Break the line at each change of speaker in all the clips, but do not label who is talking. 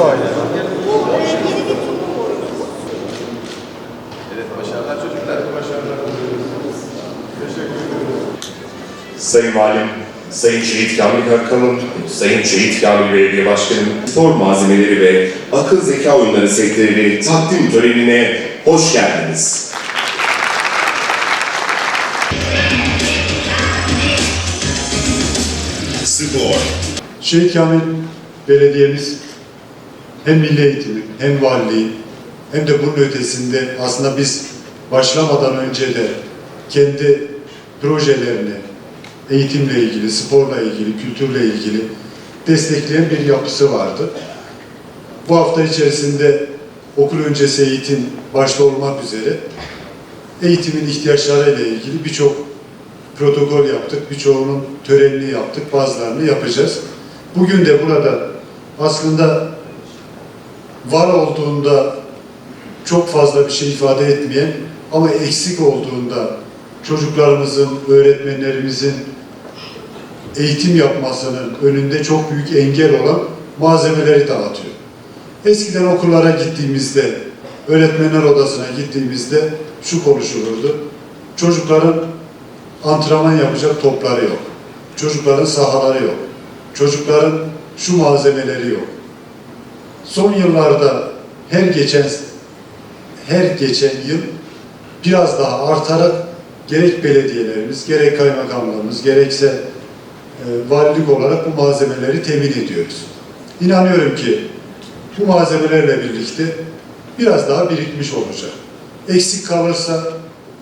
Evet, Sayın Valim, Sayın Şehit Kamil Hakkan'ın, Sayın Şehit Kamil Belediye Başkanı'nın spor malzemeleri ve akıl zeka oyunları sektörleri takdim törenine hoş geldiniz. Spor.
Şehit Kamil Belediyemiz hem milli eğitimi hem valiliği hem de bunun ötesinde aslında biz başlamadan önce de kendi projelerini eğitimle ilgili, sporla ilgili, kültürle ilgili destekleyen bir yapısı vardı. Bu hafta içerisinde okul öncesi eğitim başta olmak üzere eğitimin ihtiyaçlarıyla ilgili birçok protokol yaptık, birçoğunun törenini yaptık, bazılarını yapacağız. Bugün de burada aslında var olduğunda çok fazla bir şey ifade etmeyen ama eksik olduğunda çocuklarımızın, öğretmenlerimizin eğitim yapmasının önünde çok büyük engel olan malzemeleri dağıtıyor. Eskiden okullara gittiğimizde, öğretmenler odasına gittiğimizde şu konuşulurdu. Çocukların antrenman yapacak topları yok. Çocukların sahaları yok. Çocukların şu malzemeleri yok. Son yıllarda her geçen her geçen yıl biraz daha artarak gerek belediyelerimiz, gerek kaymakamlığımız, gerekse e, valilik olarak bu malzemeleri temin ediyoruz. İnanıyorum ki bu malzemelerle birlikte biraz daha birikmiş olacak. Eksik kalırsa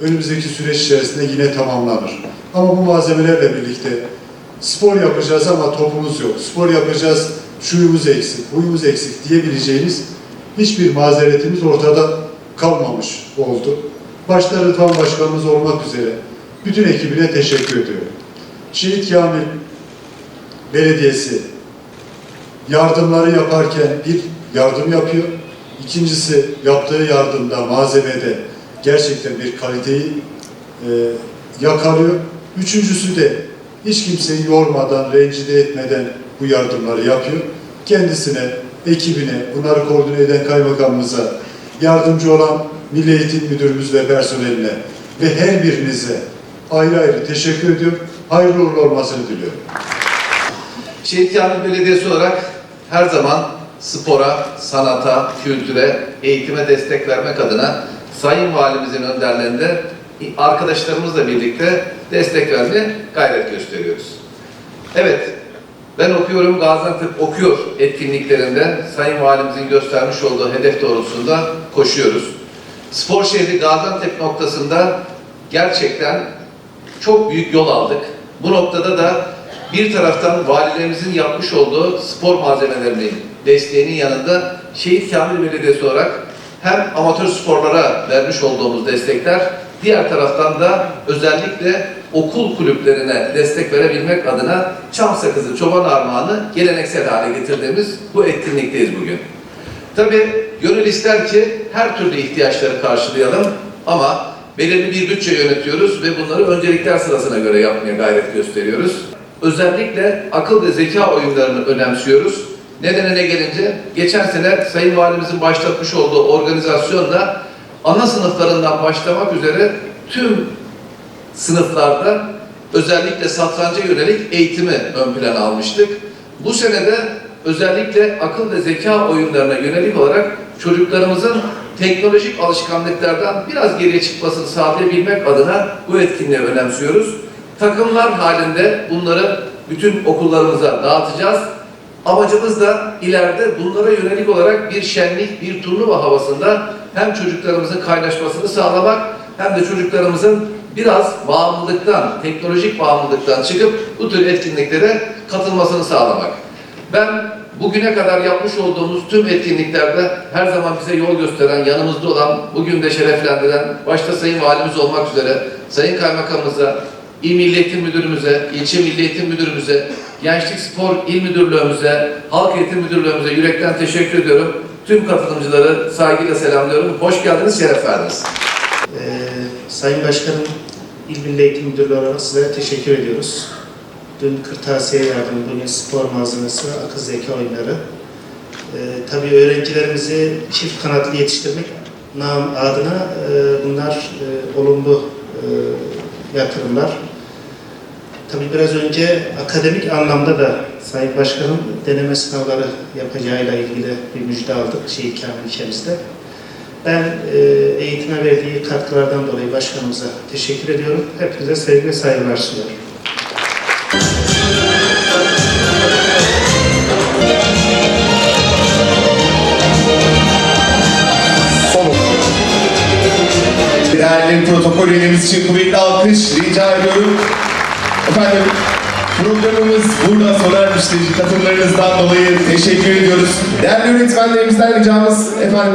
önümüzdeki süreç içerisinde yine tamamlanır. Ama bu malzemelerle birlikte spor yapacağız ama topumuz yok. Spor yapacağız, şuyumuz eksik, buyumuz eksik diyebileceğiniz hiçbir mazeretimiz ortada kalmamış oldu. Başta Rıdvan Başkanımız olmak üzere bütün ekibine teşekkür ediyorum. Şehit Kamil Belediyesi yardımları yaparken bir yardım yapıyor. İkincisi yaptığı yardımda, malzemede gerçekten bir kaliteyi e, yakalıyor. Üçüncüsü de hiç kimseyi yormadan, rencide etmeden bu yardımları yapıyor. Kendisine, ekibine, bunları koordine eden kaymakamımıza, yardımcı olan Milli Eğitim Müdürümüz ve personeline ve her birinize ayrı ayrı teşekkür ediyorum. Hayırlı uğurlu olmasını diliyorum.
Şehit Kamil Belediyesi olarak her zaman spora, sanata, kültüre, eğitime destek vermek adına Sayın Valimizin önderliğinde arkadaşlarımızla birlikte destek vermeye gayret gösteriyoruz. Evet, ben okuyorum, Gaziantep okuyor etkinliklerinde Sayın Valimizin göstermiş olduğu hedef doğrultusunda koşuyoruz. Spor şehri Gaziantep noktasında gerçekten çok büyük yol aldık. Bu noktada da bir taraftan valilerimizin yapmış olduğu spor malzemelerinin desteğinin yanında Şehit Kamil Belediyesi olarak hem amatör sporlara vermiş olduğumuz destekler, diğer taraftan da özellikle okul kulüplerine destek verebilmek adına Çam Sakızı Çoban Armağanı geleneksel hale getirdiğimiz bu etkinlikteyiz bugün. Tabii gönül ister ki her türlü ihtiyaçları karşılayalım ama belirli bir bütçe yönetiyoruz ve bunları öncelikler sırasına göre yapmaya gayret gösteriyoruz. Özellikle akıl ve zeka oyunlarını önemsiyoruz. Nedenine gelince geçen sene Sayın Valimizin başlatmış olduğu organizasyonla ana sınıflarından başlamak üzere tüm sınıflarda özellikle satranca yönelik eğitimi ön plana almıştık. Bu senede özellikle akıl ve zeka oyunlarına yönelik olarak çocuklarımızın teknolojik alışkanlıklardan biraz geriye çıkmasını sağlayabilmek adına bu etkinliği önemsiyoruz. Takımlar halinde bunları bütün okullarımıza dağıtacağız. Amacımız da ileride bunlara yönelik olarak bir şenlik, bir turnuva havasında hem çocuklarımızın kaynaşmasını sağlamak hem de çocuklarımızın biraz bağımlılıktan, teknolojik bağımlılıktan çıkıp bu tür etkinliklere katılmasını sağlamak. Ben bugüne kadar yapmış olduğumuz tüm etkinliklerde her zaman bize yol gösteren, yanımızda olan, bugün de şereflendiren, başta Sayın Valimiz olmak üzere, Sayın Kaymakamımıza, İl Milli Eğitim Müdürümüze, İlçe Milli Eğitim Müdürümüze, Gençlik Spor İl Müdürlüğümüze, Halk Eğitim Müdürlüğümüze yürekten teşekkür ediyorum. Tüm katılımcıları saygıyla selamlıyorum. Hoş geldiniz, şeref verdiniz.
Ee, Sayın Başkanım, İl Milli Eğitim Müdürlüğü olarak sizlere teşekkür ediyoruz. Dün kırtasiye yardımı, bugün spor malzemesi, akıl zeka oyunları. Ee, tabii öğrencilerimizi çift kanatlı yetiştirmek nam adına e, bunlar e, olumlu e, yatırımlar. Tabii biraz önce akademik anlamda da Sayın Başkanım deneme sınavları yapacağıyla ilgili bir müjde aldık Şehit Kamil ilçemizde. Ben e, eğitime verdiği katkılardan dolayı başkanımıza teşekkür ediyorum. Hepinize sevgi ve saygılar sunuyorum.
Değerli protokol üyemiz için kuvvetli alkış rica ediyorum. Efendim programımız burada sona ermiştir. Katılımlarınızdan dolayı teşekkür ediyoruz. Değerli öğretmenlerimizden ricamız efendim